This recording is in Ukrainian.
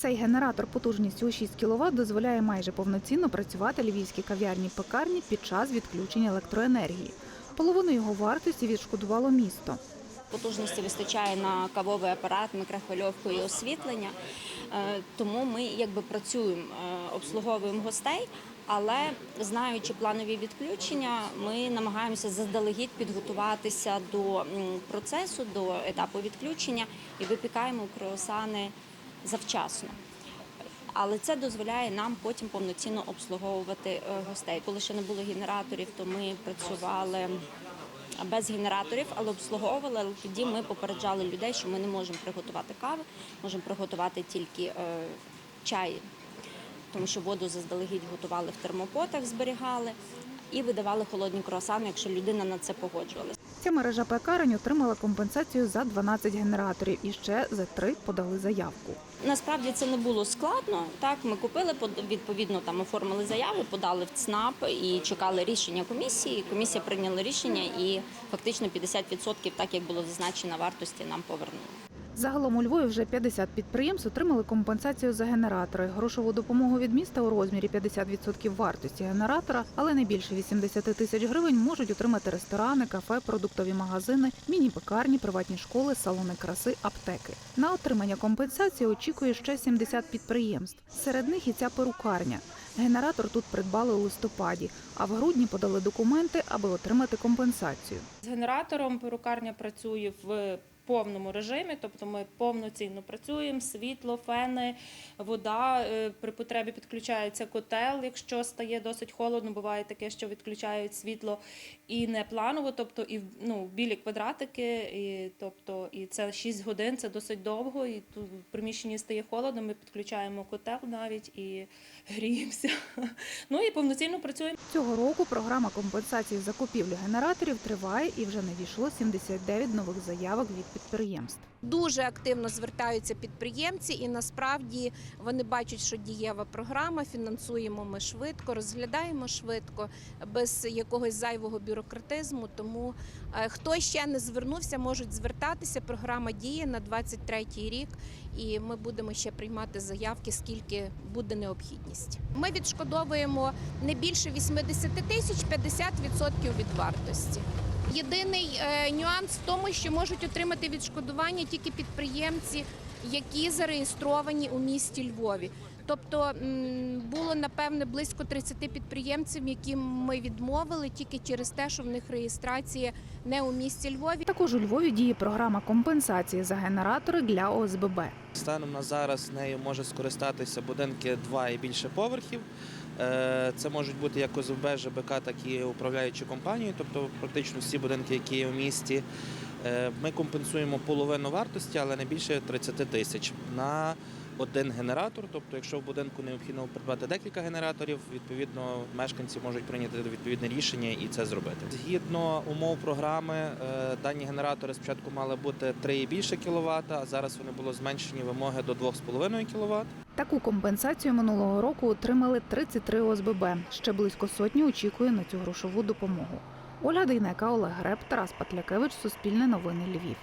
Цей генератор потужністю у 6 кВт дозволяє майже повноцінно працювати львівській кав'ярні пекарні під час відключення електроенергії. Половину його вартості відшкодувало місто. Потужності вистачає на кавовий апарат, мікрохвильовку і освітлення. Е, Тому ми якби працюємо, е, обслуговуємо гостей, але знаючи планові відключення, ми намагаємося заздалегідь підготуватися до процесу, до етапу відключення і випікаємо круасани завчасно. Але це дозволяє нам потім повноцінно обслуговувати е, гостей. Коли ще не було генераторів, то ми працювали без генераторів, але обслуговували. Але тоді ми попереджали людей, що ми не можемо приготувати кави, можемо приготувати тільки е, чай, тому що воду заздалегідь готували в термопотах, зберігали і видавали холодні круасани, якщо людина на це погоджувалася. Ця мережа пекарень отримала компенсацію за 12 генераторів і ще за три подали заявку. Насправді це не було складно. Так, ми купили відповідно там оформили заяву, подали в ЦНАП і чекали рішення комісії. Комісія прийняла рішення, і фактично 50% так як було зазначено вартості, нам повернули. Загалом у Львові вже 50 підприємств отримали компенсацію за генератори, грошову допомогу від міста у розмірі 50% вартості генератора, але не більше 80 тисяч гривень можуть отримати ресторани, кафе, продуктові магазини, міні-пекарні, приватні школи, салони краси, аптеки. На отримання компенсації очікує ще 70 підприємств. Серед них і ця перукарня. Генератор тут придбали у листопаді, а в грудні подали документи, аби отримати компенсацію. З генератором перукарня працює в повному режимі, тобто ми повноцінно працюємо, світло, фени, вода. е, При потребі підключається котел, якщо стає досить холодно, буває таке, що відключають світло і не планово, тобто і ну, білі квадратики, і, тобто, і це 6 годин, це досить довго, і тут в приміщенні стає холодно, ми підключаємо котел навіть і гріємося. Ну і повноцінно працюємо. Цього року програма компенсації закупівлі генераторів триває і вже надійшло 79 нових заявок від підприємств. Дуже активно звертаються підприємці, і насправді вони бачать, що дієва програма, фінансуємо ми швидко, розглядаємо швидко, без якогось зайвого бюрократизму. Тому е, хто ще не звернувся, можуть звертатися. Програма діє на 23-й рік, і ми будемо ще приймати заявки, скільки буде необхідність. Ми відшкодовуємо не більше 80 тисяч 50% від вартості. Єдиний е, нюанс в тому, що можуть отримати відшкодування тільки підприємці, які зареєстровані у місті Львові. Тобто було напевне близько 30 підприємців, яким ми відмовили тільки через те, що в них реєстрація не у місті Львові. Також у Львові діє програма компенсації за генератори для ОСББ. Станом на зараз нею може скористатися будинки 2 і більше поверхів. Е, Це можуть бути як ОСБ, ЖБК, так і управляючі компанії, тобто практично всі будинки, які є в місті. Е, Ми компенсуємо половину вартості, але не більше 30 тисяч на один генератор. Тобто, якщо в будинку необхідно придбати декілька генераторів, відповідно мешканці можуть прийняти відповідне рішення і це зробити. Згідно умов програми, е, дані генератори спочатку мали бути 3 і більше кВт, а зараз вони були зменшені вимоги до 2,5 кВт. Таку компенсацію минулого року отримали 33 ОСББ. Ще близько сотні очікує на цю грошову допомогу. Оля Дейнека, Олег Греб, Тарас Патлякевич, Суспільне новини Львів.